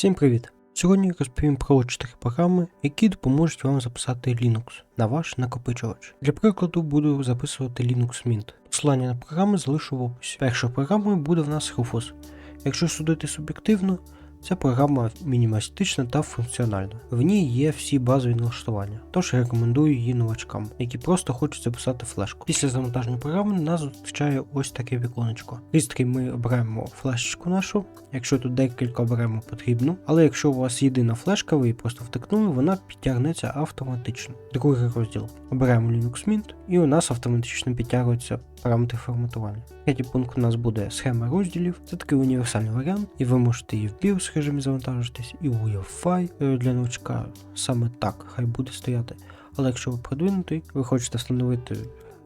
Всім привіт! Сьогодні розповім про 4 програми, які допоможуть вам записати Linux на ваш накопичувач. Для прикладу буду записувати Linux Mint. Посилання на програми залишу в описі. Першою програмою буде в нас Rufus. Якщо судити суб'єктивно, ця програма мінімалістична та функціональна. В ній є всі базові налаштування, тож рекомендую її новачкам, які просто хочуть записати флешку. Після завантаження програми нас зустрічає ось таке віконечко. Пристрій ми обираємо флешечку нашу, якщо тут декілька оберемо потрібну, але якщо у вас єдина флешка, ви її просто втикнули, вона підтягнеться автоматично. Другий розділ. Обираємо Linux Mint і у нас автоматично підтягуються параметри форматування. Третій пункт у нас буде схема розділів. Це такий універсальний варіант, і ви можете і в BIOS режимі завантажитись, і UEFI е, для новачка. Саме так хай буде стояти. Але якщо ви продвинутий, ви хочете встановити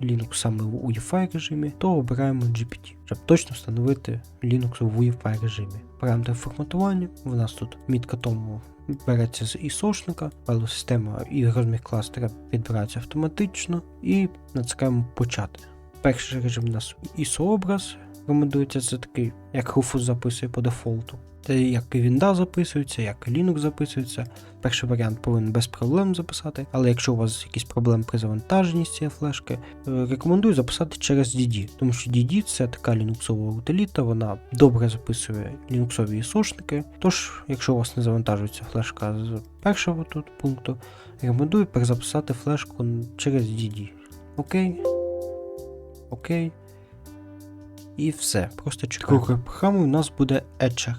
Linux саме в UEFI режимі, то обираємо GPT, щоб точно встановити Linux в UEFI режимі. Параметри форматування у нас тут мітка тому береться з ISO-шника, система і розмір кластера підбирається автоматично і натискаємо почати. Перший режим у нас ISO-образ. Рекомендується це такий, як Rufus записує по дефолту. Це як і Windows записується, як і Linux записується. Перший варіант повинен без проблем записати, але якщо у вас якісь проблеми при завантаженні з цієї флешки, е, рекомендую записати через DD, тому що DD це така лінуксова утиліта, вона добре записує лінуксові ісошники. Тож, якщо у вас не завантажується флешка з першого тут пункту, рекомендую перезаписати флешку через DD. Окей. Окей. І все. Просто чекаємо. Другою програмою у нас буде Etcher.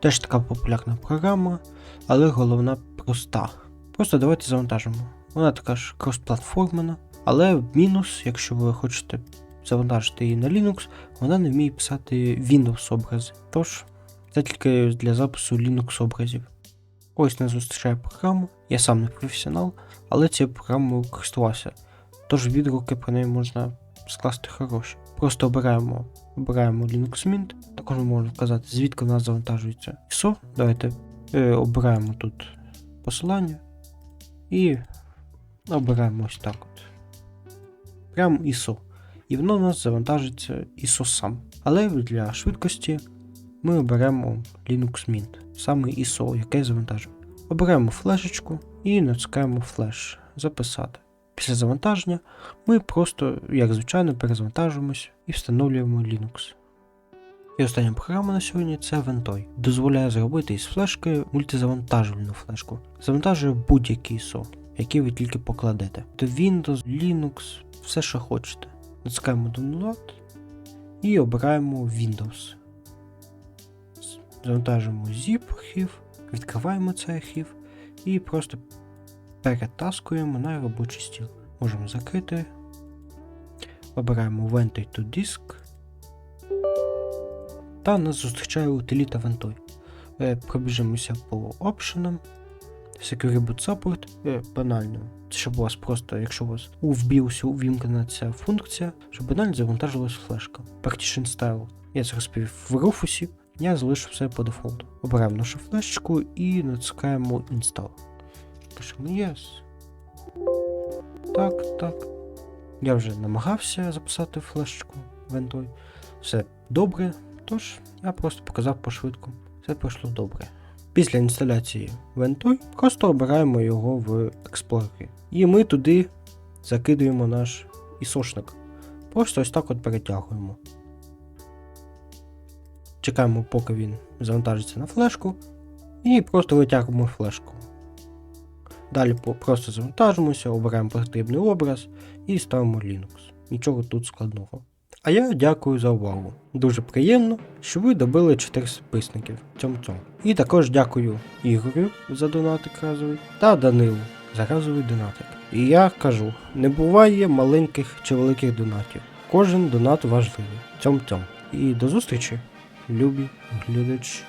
Теж така популярна програма, але головна проста. Просто давайте завантажимо. Вона така ж кросплатформена, але мінус, якщо ви хочете завантажити її на Linux, вона не вміє писати Windows образи. Тож, це тільки для запису Linux образів. Ось не зустрічає програму, я сам не професіонал, але цією програмою користувався. Тож відгуки про неї можна скласти хороші. Просто обираємо, обираємо Linux Mint, також ми можемо вказати, звідки в нас завантажується ISO. Давайте е, обираємо тут посилання і обираємо ось так от. Прямо ISO. І воно у нас завантажиться ISO сам. Але для швидкості ми оберемо Linux Mint, саме ISO, яке завантажує. Обираємо флешечку і натискаємо флеш записати. Після завантаження ми просто, як звичайно, перезавантажуємось і встановлюємо Linux. І остання програма на сьогодні це Ventoy. Дозволяє зробити із флешки мультизавантажувальну флешку. Завантажує будь-який ISO, який ви тільки покладете. То Windows, Linux, все, що хочете. Натискаємо Download і обираємо Windows. Завантажуємо zip архів, відкриваємо цей архів і просто перетаскуємо на робочий стіл. Можемо закрити. Обираємо Ventoy to Disk. Та нас зустрічає утиліта Ventoy. Е, Пробіжимося по опшенам. Secure Boot Support е, банально. Щоб у вас просто, якщо у вас у BIOS увімкнена ця функція, щоб банально завантажилась флешка. Partition Style. Я це розповів в Rufus. Я залишу все по дефолту. Обираємо нашу флешечку і натискаємо Install. Пишемо Yes. Так, так. Я вже намагався записати флешечку Ventoy. Все добре, тож я просто показав пошвидку. Все пройшло добре. Після інсталяції Ventoy просто обираємо його в експлорері. І ми туди закидуємо наш ісошник. Просто ось так от перетягуємо. Чекаємо, поки він завантажиться на флешку. І просто витягуємо флешку. Далі просто завантажимося, обираємо потрібний образ і ставимо Linux. Нічого тут складного. А я дякую за увагу. Дуже приємно, що ви добили 4 підписників. Цьом цьом. І також дякую Ігорю за донатик разовий та Данилу за разовий донатик. І я кажу: не буває маленьких чи великих донатів. Кожен донат важливий. Цьом цьом. І до зустрічі, любі глядачі.